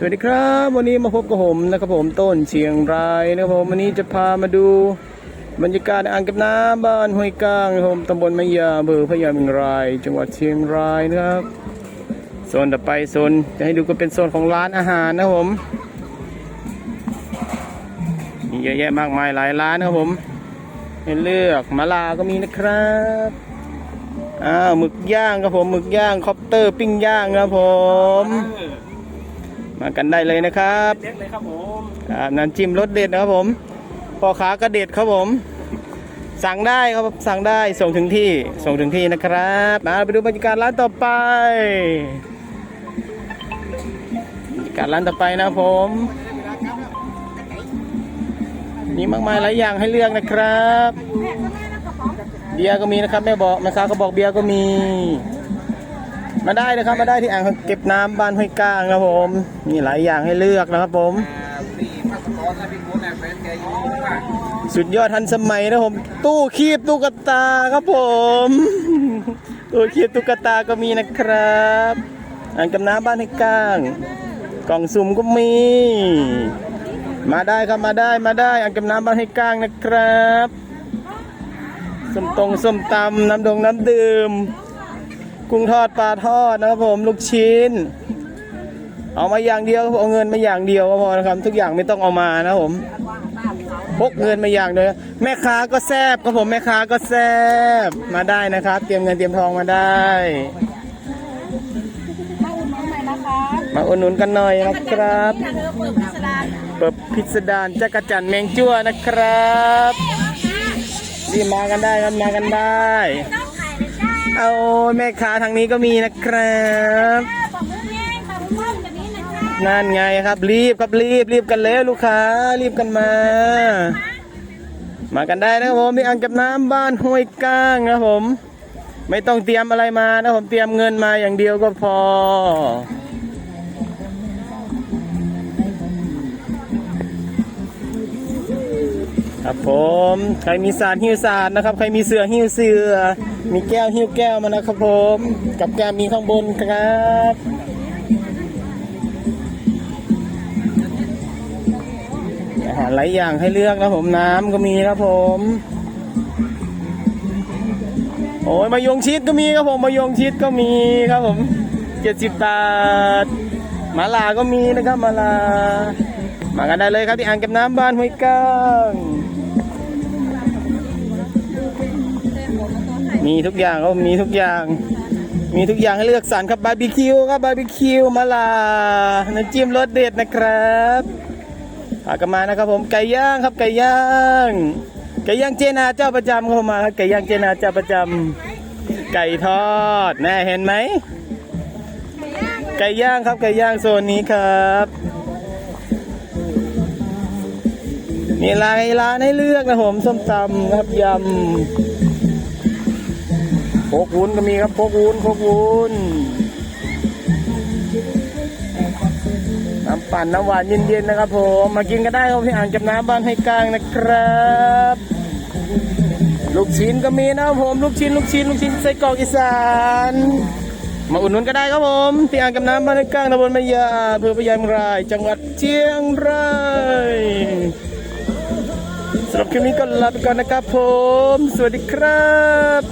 สวัสดีครับ วันนี้มาพบกับผมนะครับผมต้นเชียงรายนะครับผมวันนี้จะพามาดูบรรยากาศอ่างเก็บน้ำบ้านห้วยกลางนะครับผมตำบลมะยาอำเภอพะยาเมงราย จังหวัดเชียงรายนะครับโซนต่อไปโซนจะให้ดูก็เป็นโซนของร้านอาหารนะครับผมมีเยอะแยะมากมายหลายร้านนะครับผมให้เลือกมะลาก็มีนะครับอ้าวหมึกย่างครับผมหมึกย่างคอปเตอร์ปิ้งย่างนะครับผม มากันได้เลยนะครับเล็กเลยครับผมครับน้ำจิ้มรสเด็ดนะครับผมพ่อค้าก็เด็ดครับผม สั่งได้ครับสั่งได้ส่งถึงที่ส่งถึงที่นะครับมาไปดูบรรยากาศร้านต่อไปบรรยากาศร้านต่อไปนะครับผมมีมากมายหลายอย่างให้เลือกนะครับ เบียร์ก็มีนะครับแม่บอกแม่ค้าก็บอกเบียร์ก็มี มาได้นะครับมาได้ที่อ่างเก็บน้ำบ้านห้วยก้างครับผมมีหลายอย่างให้เลือกนะครับผม สุดยอดทันสมัยนะผม ตู้คีบตุ๊กตาครับผม ตู้คีบตุ๊กตาก็มีนะครับอ่างเก็บน้ำบ้านห้วยก้าง กล่องสุ่มก็มี มาได้ครับมาได้มาได้อ่างเก็บน้ำบ้านห้วยก้างนะครับส้มตรงส้มตำน้ำดงน้ำดื่ม กุ้งทอดปลาทอดนะครับผมลูกชิ้น เอามาอย่างเดียวเอาเงินมาอย่างเดียวก็พอนะครับ ทุกอย่างไม่ต้องเอามานะผมพกเงินมาอย่างเดียวแม่ค้าก็แซบครับผมแม่ค้าก็แซบมาได้นะครับ เตรียมเงินเตรียมทองมาได้มาอุ่นน้นะคะมาอุดหนุนกันหน่อยนะครับเธอเปิดพิสดารเปิดพิสดารจักรจันแมงจั่วนะครับรีบมากันได้ครับมากันได้ เลยจ้าเอาแม่ค้าทางนี้ก็มีนะครับบอกมุ้งแง่ค่ะมุ้งม่วงแบบนี้นะจ้านั่นไงครับ รีบครับรีบรีบกันแล้วลูกค้า รีบกันมา มากันได้นะครับผมที่อ่างเก็บน้ำบ้านห้วยก้างนะครับผม ไม่ต้องเตรียมอะไรมานะผมเตรียมเงินมาอย่างเดียวก็พอ ครับผมใครมีสารหิ้วสารนะครับ ใครมีเสือหิ้วเสือ มีแก้วหิ้วแก้วมานะครับผมกับแก้วมีข้างบนครับอาหารหลายอย่างให้เลือกนะผมน้ำก็มีครับผม โอ้ยมายงชิดก็มีครับผมมายงชิดก็มีครับผมเจ็ดสิบบาทมาลาก็มีนะครับมาลา มากันได้เลยครับที่อ่างเก็บน้ำบ้านห้วยก้างมีทุกอย่างครับมมีทุกอย่าง มีทุกอย่างให้เลือกสรรครับบาร์บีคิวครับบาร์บีคิวมาลาน้ำจิ้มรสเด็ดนะครับพากันมานะครับผมไก่ย่างครับไก่ย่างไก่ย่างเจนาเจ้าประจำเข้ามาครับไก่ย่างเจนาเจ้าประจำไก่ทอดแน่เห็นไหมไก่ย่างครับไก่ย่างโซนนี้ครับ มีหลายร้านให้เลือกนะผมส้มตำครับยำโคกวุ้นก็มีครับโคกวุ้นโคกวุ้นน้ำปั่นน้ำหวานเย็นๆนะครับผมมากินกันได้ครับที่อ่างเก็บน้ำบ้านให้กลางนะครับ ลูกชิ้นก็มีนะครับผมลูกชิ้นลูกชิ้นลูกชิ้นไส้กรอกอีสานมาอุดหนุนก็ได้ครับผมที่อ่างเก็บน้ำบ้านให้กลางตำบลแมะยาอำเภอพะยามราย จังหวัดเชียงรายำหรับคลิปนี้ก็ลาไปก่อนนะครับผม สวัสดีครับ